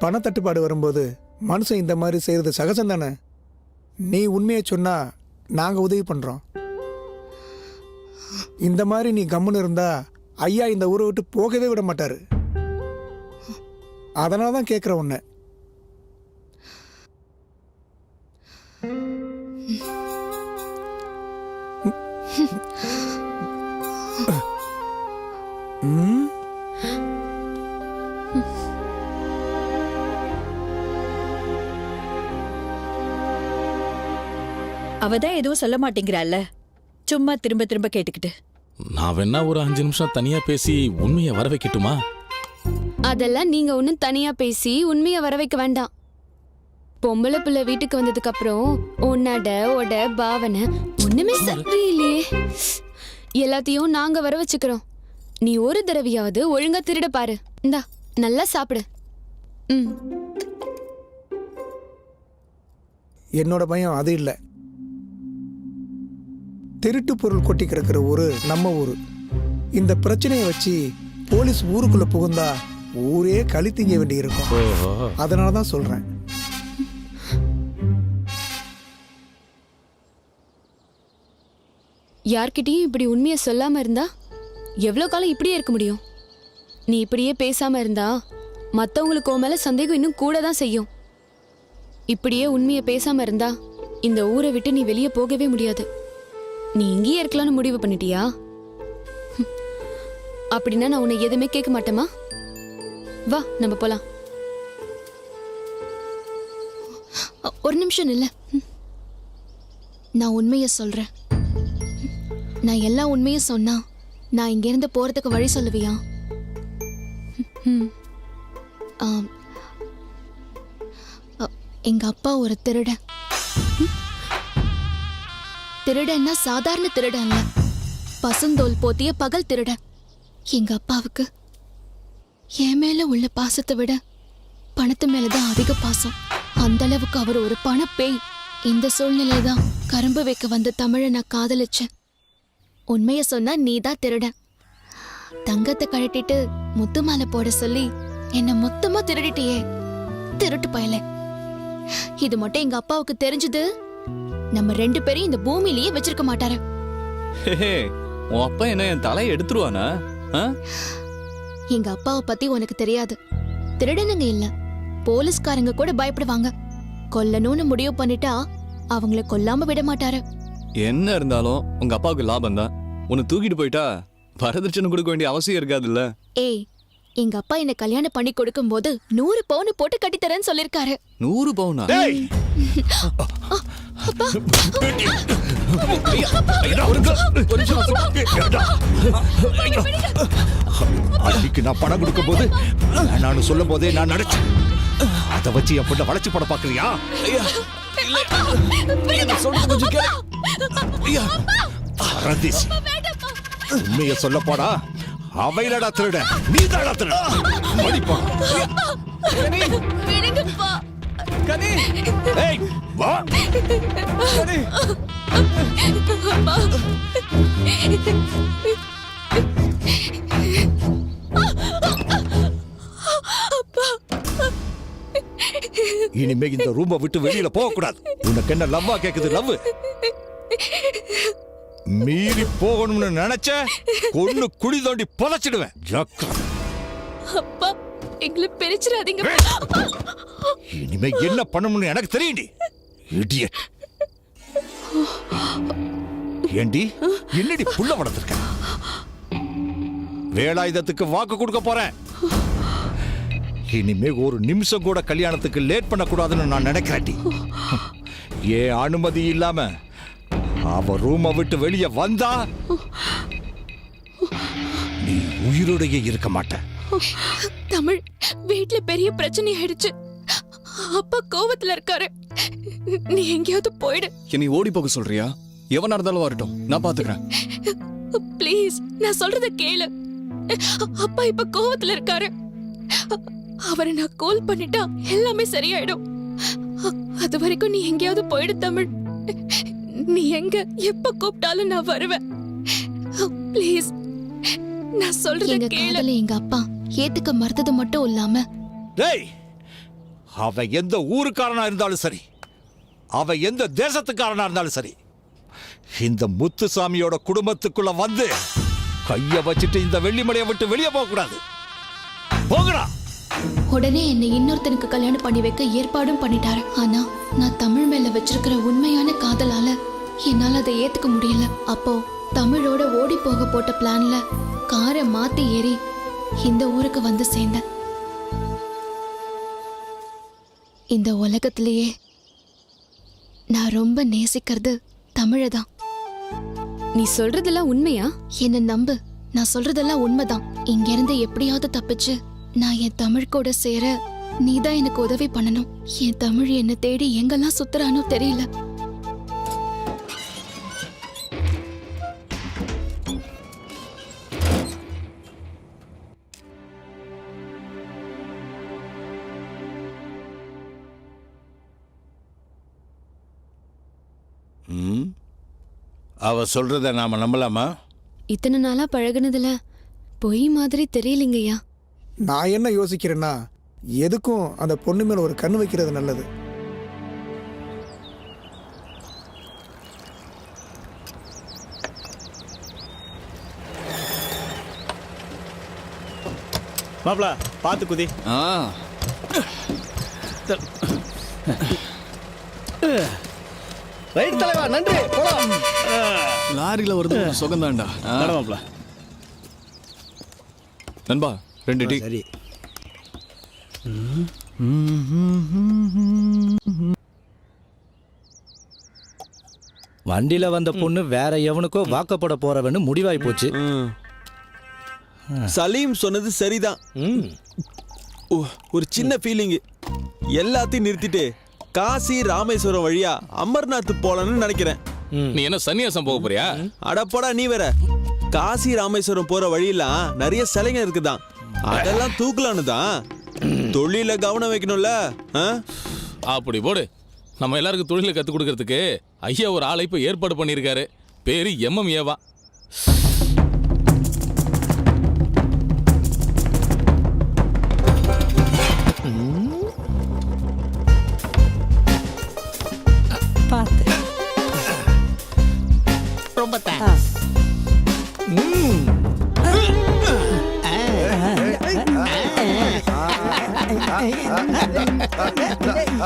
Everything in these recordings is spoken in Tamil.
பணத்தட்டுப்பாடு வரும்போது மனுஷன் இந்த மாதிரி செய்கிறது சகஜம் தானே? நீ உண்மையை சொன்னால் நாங்கள் உதவி பண்ணுறோம் இந்த மாதிரி நீ கம்முன்னு இருந்தா ஐயா இந்த ஊரை விட்டு போகவே விட மாட்டார். அதனால தான் கேட்குற உன்னை. அவ தான் எதுவும் சொல்ல மாட்டேங்கிறாள்ல. சும்மா திரும்ப திரும்ப கேட்டுக்கிட்டு. நான் வேணா ஒரு அஞ்சு நிமிஷம் தனியா பேசி உண்மையை வர வைக்கட்டுமா? அதெல்லாம் நீங்க ஒன்னும் தனியா பேசி உண்மைய வர வைக்க வேண்டாம். பொம்பளை பிள்ளை வீட்டுக்கு வந்ததுக்கு அப்புறம் உன்னட ஒட பாவனை ஒண்ணுமே சரியில்லையே. எல்லாத்தையும் நாங்க வர வச்சுக்கிறோம். நீ ஒரு தடவையாவது ஒழுங்கா திருட பாரு. இந்தா நல்லா சாப்பிடு. ம். என்னோட பயம் அது இல்லை. திருட்டு பொருள் கொட்டி கிடக்கிற ஊரு நம்ம ஊரு. இந்த பிரச்சனையை வச்சு போலீஸ் ஊருக்குள்ள புகுந்தா ஊரே களி திங்க வேண்டி இருக்கும் அதனால தான் சொல்றேன். யார்கிட்டயும் இப்படி உண்மையை சொல்லாம இருந்தா எவ்வளவு காலம் இப்படியே இருக்க முடியும்? நீ இப்படியே பேசாம இருந்தா மத்தவங்களுக்கு உன் மேல சந்தேகம் இன்னும் கூட தான் செய்யும். இப்படியே உண்மையை பேசாம இருந்தா இந்த ஊரை விட்டு நீ வெளியே போகவே முடியாது. நீ இங்கேயே இருக்கலாம்னு முடிவு பண்ணிட்டியா? அப்படின்னா நான் உன்னை எதுவுமே கேட்க மாட்டேமா வா நம்ம போலாம். ஒரு நிமிஷம் இல்லை நான் உண்மையை சொல்கிறேன் நான் எல்லா உண்மையும் சொன்னா நான் இங்கேருந்து போறதுக்கு வழி சொல்லுவியா? எங்கள் எங்க அப்பா ஒரு திருடன். திருடன்னா சாதாரண திருடன் இல்ல பசுந்தோல் போத்திய பகல் திருடன். எங்க அப்பாவுக்கு. என் மேல உள்ள பாசத்தை விட பணத்து மேலதான் அதிக பாசம். அந்த அளவுக்கு அவர் ஒரு பணப்பேய். இந்த சூழ்நிலை தான் கரும்பு வைக்க வந்த தமிழை நான் காதலிச்சேன். உண்மைய சொன்னா நீ தான் திருடன். தங்கத்தை கழட்டிட்டு முத்து மாலை போட சொல்லி என்ன மொத்தமா திருடிட்டியே. திருட்டு பயல. இது மட்டும் எங்க அப்பாவுக்கு தெரிஞ்சது? நம்ம ரெண்டு பேரையும் இந்த பூமியிலேயே வச்சிருக்க மாட்டாரு. ஹே உன் அப்பா என்ன என் தலையை எடுத்துருவானா? ஆ? எங்க அப்பாவை பத்தி உனக்கு தெரியாது. திருடனுங்க இல்ல. போலீஸ்காரங்க கூட பயப்படுவாங்க. கொல்லணும்னு முடிவு பண்ணிட்டா அவங்கள கொல்லாம விட மாட்டாரு. என்ன இருந்தாலும் உங்க அப்பாவுக்கு லாபம் தான். உன்னை தூக்கிட்டு போயிட்டா வரதட்சணை கொடுக்க வேண்டிய அவசியம் இருக்காதுல்ல. ஏய் எங்க அப்பா என்ன கல்யாணம் பண்ணி கொடுக்கும்போது நூறு பவுன் போட்டு கட்டித்தரேன்னு சொல்லிருக்காரு. நூறு பவுனா? அன்னைக்கு நான் பணம் கொடுக்கும் போது நான் சொல்லும் போதே நான் நினைச்சேன் அதை வச்சு என் பொண்ணை வளைச்சு போட பாக்குறியா உண்மைய சொல்ல போடா அவையிலடா திருட நீ தாடா திருட மடிப்பா கனி! ஏய் வா! கனி! இனிமே இந்த ரூமை விட்டு வெளியில போக கூடாது உனக்கு என்ன லவ்வா கேக்குது லவ் மீறி போகணும்னு நினைச்ச கொன்னு குழி தோண்டி புதைச்சிடுவேன் ஜக்கா அப்பா எங்களை பிரிச்சிடாதீங்க. இனிமே என்ன பண்ணணும்னு எனக்கு தெரியும்டி. இடியட் ஏண்டி என்னடி புள்ள வளர்த்துருக்க? வேலாயுதத்துக்கு வாக்கு கொடுக்க போறேன். இனிமே ஒரு நிமிஷம் கூட கல்யாணத்துக்கு லேட் பண்ணக்கூடாதுன்னு நான் நினைக்கிறேன்டி. ஏன் அனுமதி இல்லாம அவ ரூமை விட்டு வெளியே வந்தா நீ உயிரோடையே இருக்க மாட்ட. தமிழ் வீட்ல பெரிய பிரச்சனை ஆயிடுச்சு அப்பா கோவத்துல இருக்காரு. நீ எங்கேயாவது போயிடு. என்னை ஓடி போக சொல்றியா? எவனா இருந்தாலும் வரட்டும். நான் பாத்துக்கிறேன். ப்ளீஸ் நான் சொல்றத கேளு. அப்பா இப்ப கோவத்துல இருக்காரு. அவரை நான் கால் பண்ணிட்டா எல்லாமே சரியாயிடும். அது வரைக்கும் நீ எங்கேயாவது போயிடு தமிழ். நீ எங்க எப்ப கூப்பிட்டாலும் நான் வருவேன். ப்ளீஸ் நான் சொல்றத கேளு. எங்க அப்பா. ஏத்துக்க மறுத்தது மட்டும் இல்லாம டேய் அவன் எந்த ஊருக்காரனா இருந்தாலும் சரி அவன் எந்த தேசத்துக்காரனா இருந்தாலும் சரி இந்த முத்துசாமியோட குடும்பத்துக்குள்ள வந்து கைய வச்சுட்டு இந்த வெள்ளிமலையை விட்டு வெளியே போக கூடாது. போங்கடா. உடனே என்னை இன்னொருத்தனுக்கு கல்யாணம் பண்ணி வைக்க ஏற்பாடும் பண்ணிட்டாரு. ஆனா நான் தமிழ் மேல வச்சிருக்கிற உண்மையான காதலால என்னால அதை ஏத்துக்க முடியல. அப்போ தமிழோட ஓடி போக போட்ட பிளான்ல காரை மாத்தி ஏறி இந்த ஊருக்கு வந்து சேர்ந்தேன் இந்த உலகத்திலேயே நான் ரொம்ப நேசிக்கிறது தமிழை தான் நீ சொல்றதெல்லாம் உண்மையா? என்ன நம்பு. நான் சொல்றதெல்லாம் உண்மைதான். இங்க இருந்து எப்படியாவது தப்பிச்சு நான் என் தமிழ் கூட சேர நீதான் எனக்கு உதவி பண்ணணும். என் தமிழ் என்ன தேடி எங்கெல்லாம் சுத்துறானோ தெரியல. அவ சொல்றத நாம நம்பலாமா? இத்தனை நாளா பழகுனதுல பொய் மாதிரி தெரியலங்கய்யா. நான் என்ன யோசிக்கிறேன்னா எதுக்கும் அந்த பொண்ணு மேல ஒரு கண்ணு வைக்கிறது நல்லது. மாப்ள பார்த்து குதி. ஆ. ரைட் தலைவா நன்றி. போலாம். லாரியில வருது சுகந்தாண்டா. நட மாப்ள நண்பா ரெண்டு டீ. சரி. வண்டியில வந்த பொண்ணு வேற எவனுக்கோ வாக்கப்பட போறவன்னு முடிவாய் போச்சு. சலீம் சொன்னது சரிதான். ஒரு சின்ன ஃபீலிங் எல்லாத்தையும் நிறுத்திட்டு காசி ராமேஸ்வரம் வழியா அமர்நாத் போலான்னு நினைக்கிறேன். நீ என்ன சன்னியாசம் போக போறியா? அடப்படா நீ வேற. காசி ராமேஸ்வரம் போற வழியெல்லாம் நிறைய சிலைங்க இருக்குதான். அதெல்லாம் தூக்கலான்னு தான் தொழில கவனம் வைக்கணும்ல ஆ? அப்படி போடு. நம்ம எல்லாருக்கும் தொழிலை கத்துக் கொடுக்கறதுக்கு ஐயா ஒரு ஆளை இப்ப ஏற்பாடு பண்ணியிருக்காரு. பேரு எம்எம் ஏவா.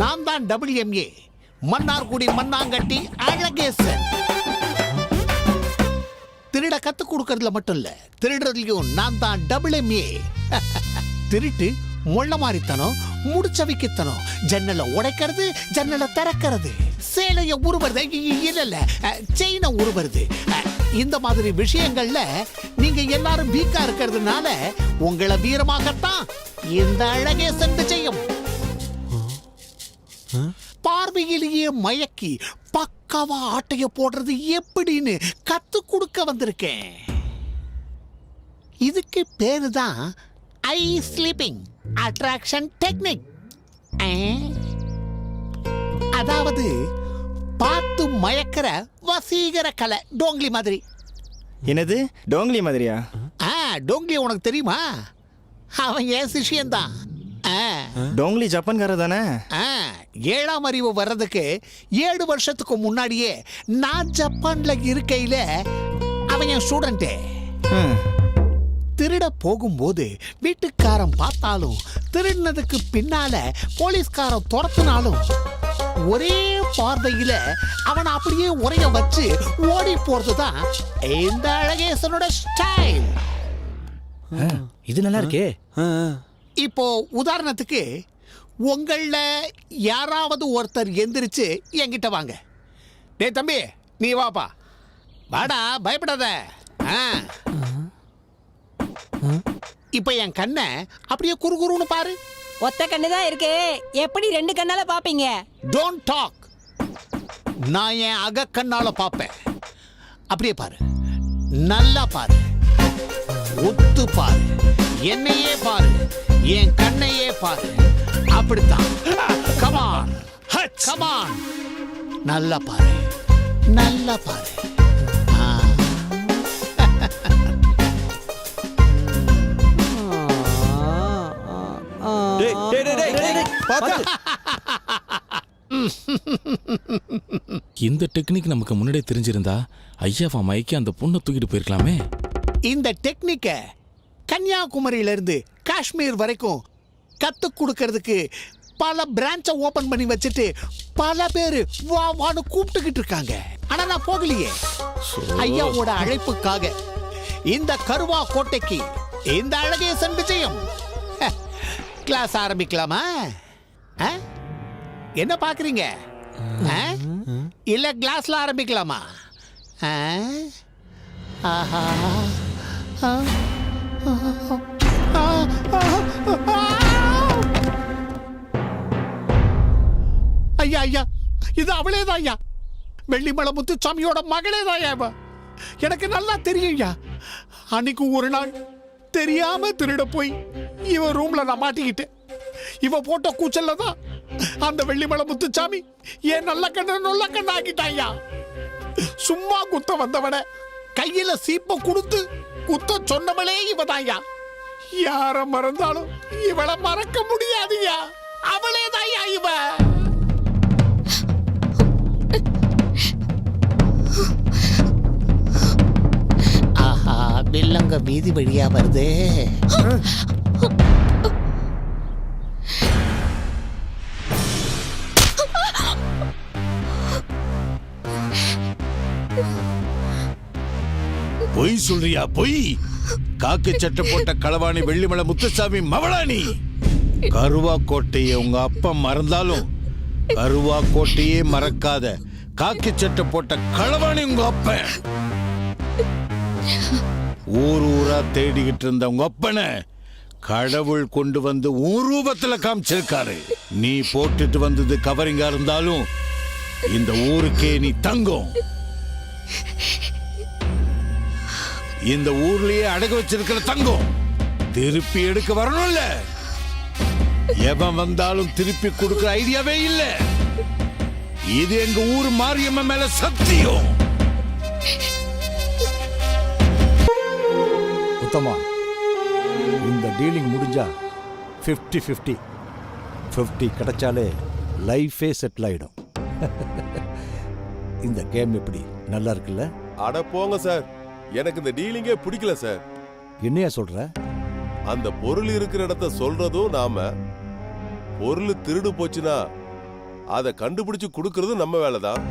நான் தான் டபிள்யூஎம்ஏ மன்னார்குடி மண்ணாங்கட்டி அழகேசன். திருட கத்து கொடுக்கறதுல மட்டும் இல்ல திருடுறதுலயும் நான் தான் டபுள் எம்ஏ திருட்டு முள்ள மாறித்தனம் முடிச்ச வைக்கத்தனம் ஜன்னலை உடைக்கிறது ஜன்னலை திறக்கிறது. சேலைய உருவது இல்ல செயினை உருவது அஹ், இந்த மாதிரி விஷயங்கள்ல நீங்க எல்லாரும் வீக்கா இருக்கிறதுனால உங்களை வீரமாகத்தான் இந்த அழகே சென்று செய்யும். பார்வையிலேயே மயக்கி பக்காவா ஆட்டைய போடுறது எப்படின்னு கத்து கொடுக்க வந்திருக்கேன். இதுக்கு பேரு தான் ஐ ஸ்லீப்பிங் அட்ராக்ஷன் டெக்னிக் அதாவது பார்த்து மயக்கிற வசீகர கலை டோங்லி மாதிரி. என்னது? டோங்லி மாதிரியா? ஆ டோங்லி உனக்கு தெரியுமா? அவன் என் சிஷியன்தான். டோங்லி ஜப்பான்காரர் தானே? ஏழாம் அறிவு வர்றதுக்கு ஏழு வருஷத்துக்கு முன்னாடியே நான் ஜப்பான்ல இருக்கையில அவன் என் ஸ்டூடெண்ட்டு திருட போகும்போது வீட்டுக்காரன் பார்த்தாலும் திருடினதுக்கு பின்னால போலீஸ்காரன் துரத்துனாலும் ஒரே பார்வையில அவனை அப்படியே உரைய வச்சு ஓடி போறதுதான் இந்த அழகேசனோட ஸ்டைல் இது நல்லா இருக்கே. இப்போ உதாரணத்துக்கு உங்கள யாராவது ஒருத்தர் எந்திரிச்சு என்கிட்ட வாங்க. டேய் தம்பி நீ வாப்பா. வாடா பயப்படாத. ஆ. இப்போ என் கண்ணை அப்படியே குறுகுறுன்னு பாரு. ஒத்த கண்ணு தான் இருக்கு. எப்படி ரெண்டு கண்ணால பாப்பீங்க? டோன்ட் டாக் நான் என் அக கண்ணால பார்ப்பேன் அப்படியே பாரு. நல்லா பாரு. ஒத்து பாரு. என்னையே பாரு. என் கண்ணையே பாரு. அப்படித்தான். கமான் கமான் நல்லா பாரு. நல்லா பாரு. இந்த டெக்னிக் நமக்கு முன்னாடியே தெரிஞ்சிருந்தா ஐயாவா மயக்கி அந்த பொண்ணை தூக்கிட்டு போயிருக்கலாமே. இந்த டெக்னிக்க கன்னியாகுமரியில இருந்து காஷ்மீர் வரைக்கும் கத்து கொடுக்கறதுக்கு பல பிரான்ச்சை ஓபன் பண்ணி வச்சுட்டு பல பேர் வா வான்னு கூப்பிட்டுக்கிட்டு இருக்காங்க. ஆனா நான் போகலையே. ஐயாவோட அழைப்புக்காக இந்த கருவா கோட்டைக்கு இந்த அழகேசன் விஜயம். ஹ, கிளாஸ் ஆரம்பிக்கலாமா? என்ன பார்க்குறீங்க ஆ? கிளாஸில் ஆரம்பிக்கலாமா ஆ? ஆஹா ஐயா ஐயா இது அவளே தான் ஐயா வெள்ளிமலை முத்துச்சாமியோட மகளே தான் இவ எனக்கு நல்லா தெரியும் ஐயா அன்னைக்கு ஒரு நாள் தெரியாம திருட போய் இவன் ரூம்ல நான் மாட்டிக்கிட்டேன் இவ போட்ட கூச்சல்ல தான் அந்த வெள்ளிமலை முத்துசாமி ஏன் நல்ல கண்ண நல்ல கண்ண ஆக்கிட்டாயா சும்மா குத்த வந்தவன கையில சீப்ப கொடுத்து குத்த சொன்னவளே இவதாயா யார மறந்தாலும் இவளை மறக்க முடியாதுயா அவளே தாயா இவ. ஆஹா வில்லங்க வீதி வழியா வருதே. பொய் சொல்றியா? பொய். காக்கு சட்டை போட்ட களவாணி வெள்ளிமலை முத்துசாமி மவளானி கருவா கோட்டையை உங்க அப்பா மறந்தாலும் கருவா கோட்டையே மறக்காத. காக்கு சட்டை போட்ட களவாணி உங்க அப்பன் ஊர் ஊரா தேடிக்கிட்டு இருந்த உங்க அப்பனை கடவுள் கொண்டு வந்து உன் ரூபத்துல காமிச்சிருக்காரு. நீ போட்டுட்டு வந்தது கவரிங்கா இருந்தாலும் இந்த ஊருக்கே நீ தங்கும். இந்த ஊர்லயே அடகு வச்சிருக்கிற தங்கம் திருப்பி எடுக்க வரணும்ல எவன் வந்தாலும் திருப்பி கொடுக்கிற ஐடியாவே இல்ல. இது எங்க ஊர் மாரியம்ம மேல சத்தியம். உத்தமா இந்த டீலிங் முடிஞ்சா ஃபிஃப்டி ஃபிஃப்டி ஃபிஃப்டி கிடைச்சாலே லைஃபே செட்டில் ஆயிடும். இந்த கேம் எப்படி நல்லா இருக்குல்ல? அட போங்க சார். எனக்கு இந்த டீலிங்கே பிடிக்கல சார். என்னையா சொல்ற? அந்த பொருள் இருக்கிற இடத்த சொல்றதும் நாம. பொருள் திருடு போச்சுன்னா அதை கண்டுபிடிச்சு கொடுக்கறதும் நம்ம வேலை தான்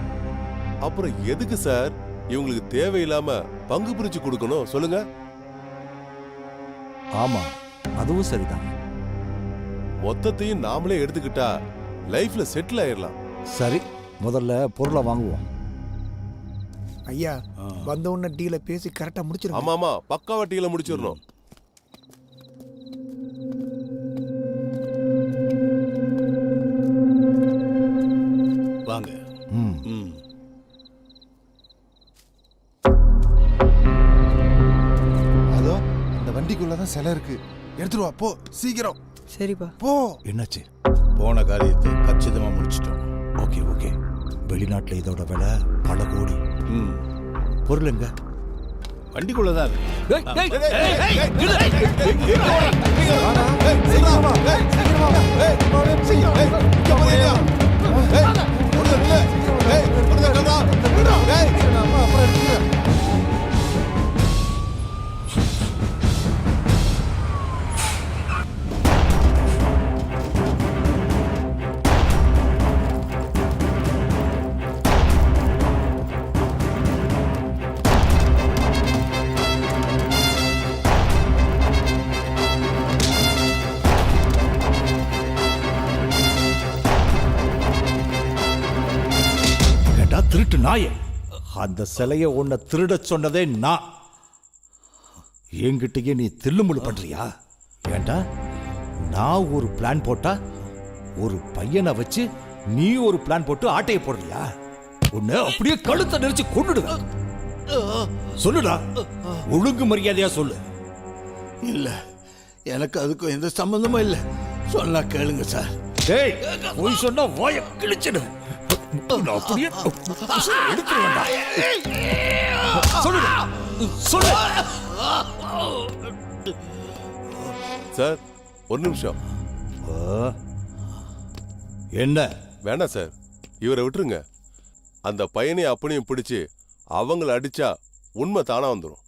அப்புறம் எதுக்கு சார் இவங்களுக்கு தேவையில்லாம பங்கு பிரிச்சு கொடுக்கணும்? சொல்லுங்க. ஆமா அதுவும் சரிதான். மொத்தத்தையும் நாமளே எடுத்துக்கிட்டா லைஃப்ல செட்டில் ஆயிடலாம் சரி முதல்ல பொருளை வாங்குவோம். ஐயா வந்த உடனே டீலை பேசி கரெக்டா முடிச்சிருங்க. ஆமா ஆமா பக்கா வட்டியில முடிச்சிடணும். வாங்க. ம். ம். அதோ அந்த வண்டிக்குள்ள தான் சிலை இருக்கு. எடுத்துட்டு வா போ சீக்கிரம். சரிப்பா. போ. என்னாச்சு? போன காரியத்தை கச்சிதமா முடிச்சிட்டோம். Okay okay. வெளிநாட்டில் இதோட விலை பல கோடி ம் பொருள் எங்க வண்டிக்குள்ளதான் இருக்கு அந்த சிலைய உன்னை திருடச் சொன்னதே நான். என்கிட்டயே நீ தில்லுமுள்ளு பண்றியா? ஏண்டா? நான் ஒரு பிளான் போட்டா ஒரு பையனை வச்சு நீ ஒரு பிளான் போட்டு ஆட்டைய போடுறியா? உன்னை அப்படியே கழுத்தை நெரிச்சு கொண்டுடுவேன் சொல்லுடா. ஒழுங்கு மரியாதையா சொல்லு. இல்ல. எனக்கு அதுக்கும் எந்த சம்பந்தமும் இல்ல. சொன்னா கேளுங்க சார். டேய் போய் சொன்னா வாய கிழிச்சிடு. அப்படியே எடுத்துருவேன்டா. சொல்லுடா. சொல்லு சார் ஒரு நிமிஷம் ஆ. என்ன வேண்டாம் சார் இவரை விட்டுருங்க அந்த பையனையும் அப்பனையும் பிடிச்சு அவங்கள அடிச்சா உண்மை தானா வந்துடும்